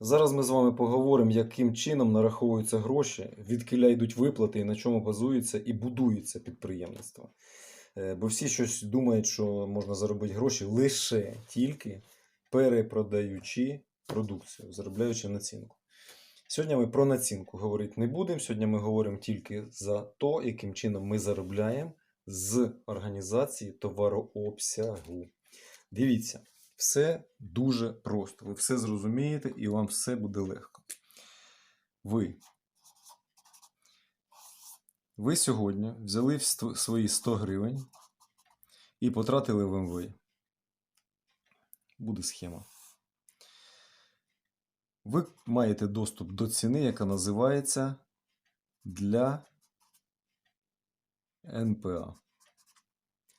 Зараз ми з вами поговоримо, яким чином нараховуються гроші, відкиля йдуть виплати і на чому базується і будується підприємництво. Е, Бо всі щось думають, що можна заробити гроші лише тільки перепродаючи продукцію, заробляючи націнку. Сьогодні ми про націнку говорити не будемо. Сьогодні ми говоримо тільки за те, яким чином ми заробляємо з організації товарообсягу. Дивіться, все дуже просто. Ви все зрозумієте і вам все буде легко. Ви. Ви сьогодні взяли свої 100 гривень і потратили в МВ. Буде схема. Ви маєте доступ до ціни, яка називається для НПА.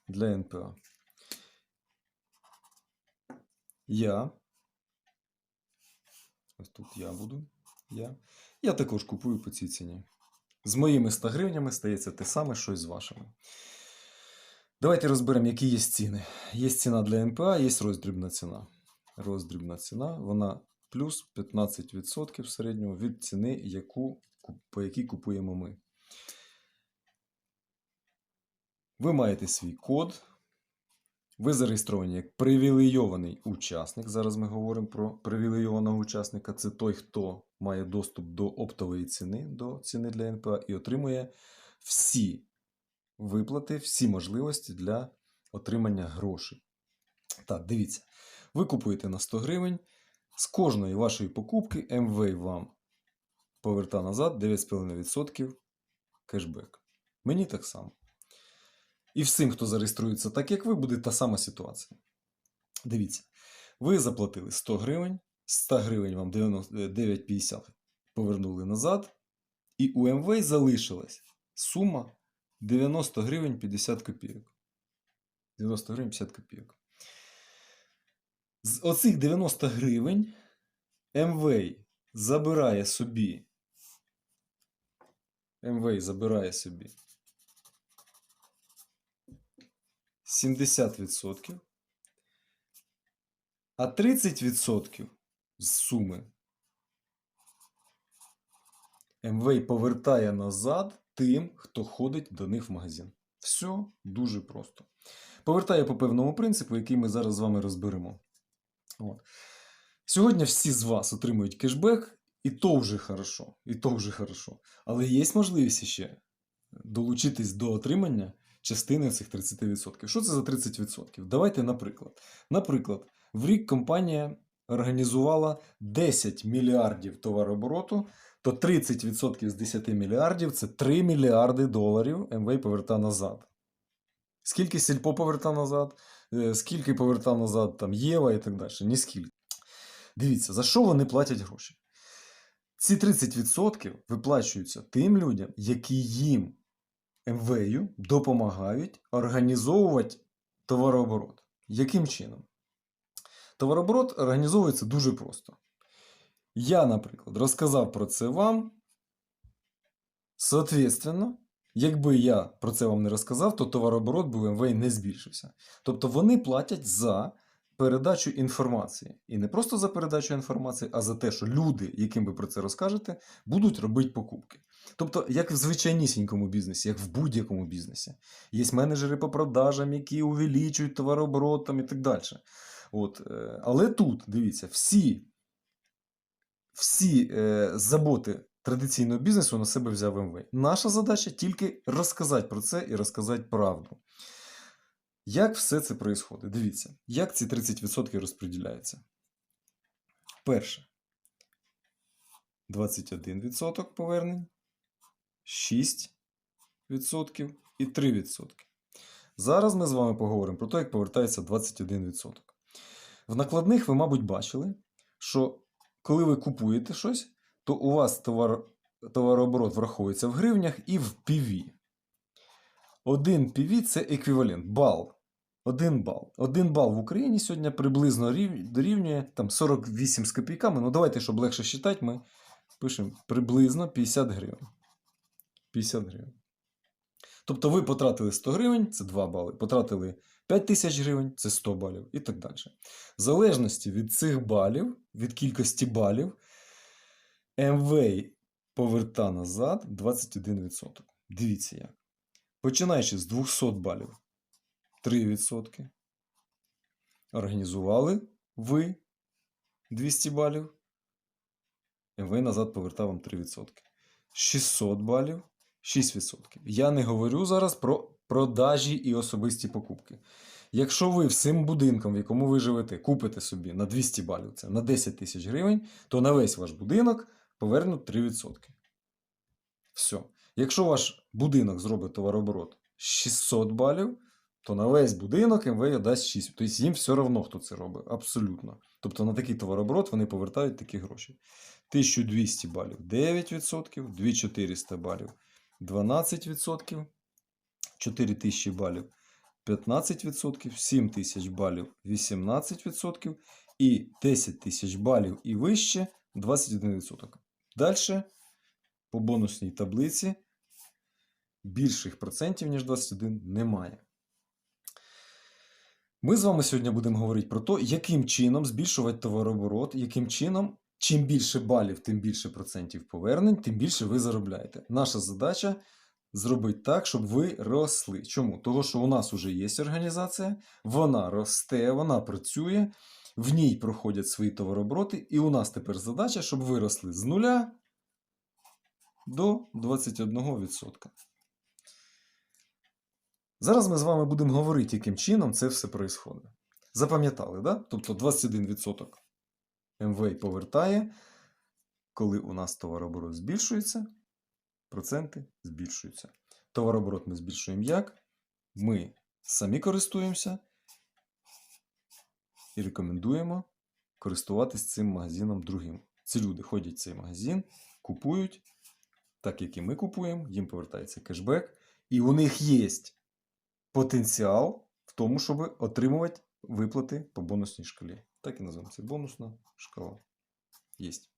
Для НПА. Я. Ось тут я буду. Я. Я також купую по цій ціні. З моїми 100 гривнями стається те саме, що й з вашими. Давайте розберемо, які є ціни. Є ціна для НПА, є роздрібна ціна. Роздрібна ціна, вона плюс 15% в середньому від ціни, яку, по якій купуємо ми. Ви маєте свій код. Ви зареєстровані як привілейований учасник. Зараз ми говоримо про привілейованого учасника. Це той, хто має доступ до оптової ціни, до ціни для НПА і отримує всі виплати, всі можливості для отримання грошей. Так, дивіться. Ви купуєте на 100 гривень. З кожної вашої покупки МВ вам поверта назад 9,5% кешбек. Мені так само. І всім, хто зареєструється так, як ви, буде та сама ситуація. Дивіться, ви заплатили 100 гривень, 100 гривень вам 90 е, 9,50 повернули назад, і у МВ залишилась сума 90 гривень 50 копійок. 90 гривень 50 копійок. З оцих 90 гривень МВ забирає собі. МВ забирає собі 70%. А 30% з суми МВ повертає назад тим, хто ходить до них в магазин. Все дуже просто. Повертає по певному принципу, який ми зараз з вами розберемо. От. Сьогодні всі з вас отримують кешбек, і то вже хорошо. І то вже хорошо. Але є можливість ще долучитись до отримання частини цих 30%. Що це за 30%? Давайте, наприклад. Наприклад, в рік компанія організувала 10 мільярдів товарообороту, то 30% з 10 мільярдів це 3 мільярди доларів МВ поверта назад. Скільки сільпо поверта назад, е, скільки поверта назад там Єва і так далі. Ніскільки. Дивіться, за що вони платять гроші? Ці 30% виплачуються тим людям, які їм МВЮ допомагають організовувати товарооборот. Яким чином? Товарооборот організовується дуже просто. Я, наприклад, розказав про це вам. Соответственно, якби я про це вам не розказав, то товарооборот би в МВ не збільшився. Тобто вони платять за передачу інформації. І не просто за передачу інформації, а за те, що люди, яким ви про це розкажете, будуть робити покупки. Тобто, як в звичайнісінькому бізнесі, як в будь-якому бізнесі. Є менеджери по продажам, які увеличують товарооборот там і так далі. От, е, але тут, дивіться, всі, всі е, заботи традиційного бізнесу на себе взяв МВ. Наша задача тільки розказати про це і розказати правду. Як все це відбувається? Дивіться, як ці 30% розподіляються. Перше. 21% повернень, 6% і 3%. Зараз ми з вами поговоримо про те, як повертається 21%. В накладних ви, мабуть, бачили, що коли ви купуєте щось, то у вас товар, товарооборот враховується в гривнях і в PV. Один PV це еквівалент, бал. Один бал. Один бал в Україні сьогодні приблизно рів- дорівнює там 48 з копійками. Ну давайте, щоб легше считати, ми пишемо приблизно 50 гривень. 50 гривень. Тобто ви потратили 100 гривень, це 2 бали. Потратили 5 тисяч гривень це 100 балів і так далі. В залежності від цих балів, від кількості балів, МВ поверта назад 21%. Дивіться як. Починаючи з 200 балів 3%. Організували ви 200 балів. МВ назад повертав вам 3%. 600 балів 6%. Я не говорю зараз про продажі і особисті покупки. Якщо ви всім будинком, в якому ви живете, купите собі на 200 балів, це на 10 тисяч гривень, то на весь ваш будинок повернуть 3%. Все. Якщо ваш будинок зробить товарооборот 600 балів, то на весь будинок МВ дасть 6. Тобто їм все одно, хто це робить. Абсолютно. Тобто на такий товарооборот вони повертають такі гроші. 1200 балів 9%, 2400 балів 12%, 4000 балів 15%, 7000 балів 18% і 10 тисяч балів і вище 21%. Далі по бонусній таблиці більших процентів, ніж 21, немає. Ми з вами сьогодні будемо говорити про те, яким чином збільшувати товарооборот, яким чином, чим більше балів, тим більше процентів повернень, тим більше ви заробляєте. Наша задача зробити так, щоб ви росли. Чому? Того, що у нас вже є організація, вона росте, вона працює, в ній проходять свої товарообороти, і у нас тепер задача, щоб ви росли з нуля до 21%. Зараз ми з вами будемо говорити, яким чином це все відбувається. Запам'ятали, да? Тобто 21% МВ повертає, коли у нас товарооборот збільшується, проценти збільшуються. Товарооборот ми збільшуємо як? Ми самі користуємося і рекомендуємо користуватись цим магазином другим. Ці люди ходять в цей магазин, купують, так як і ми купуємо, їм повертається кешбек, і у них є потенціал в тому, щоб отримувати виплати по бонусній шкалі. Так і називаємо це бонусна шкала. Єсть.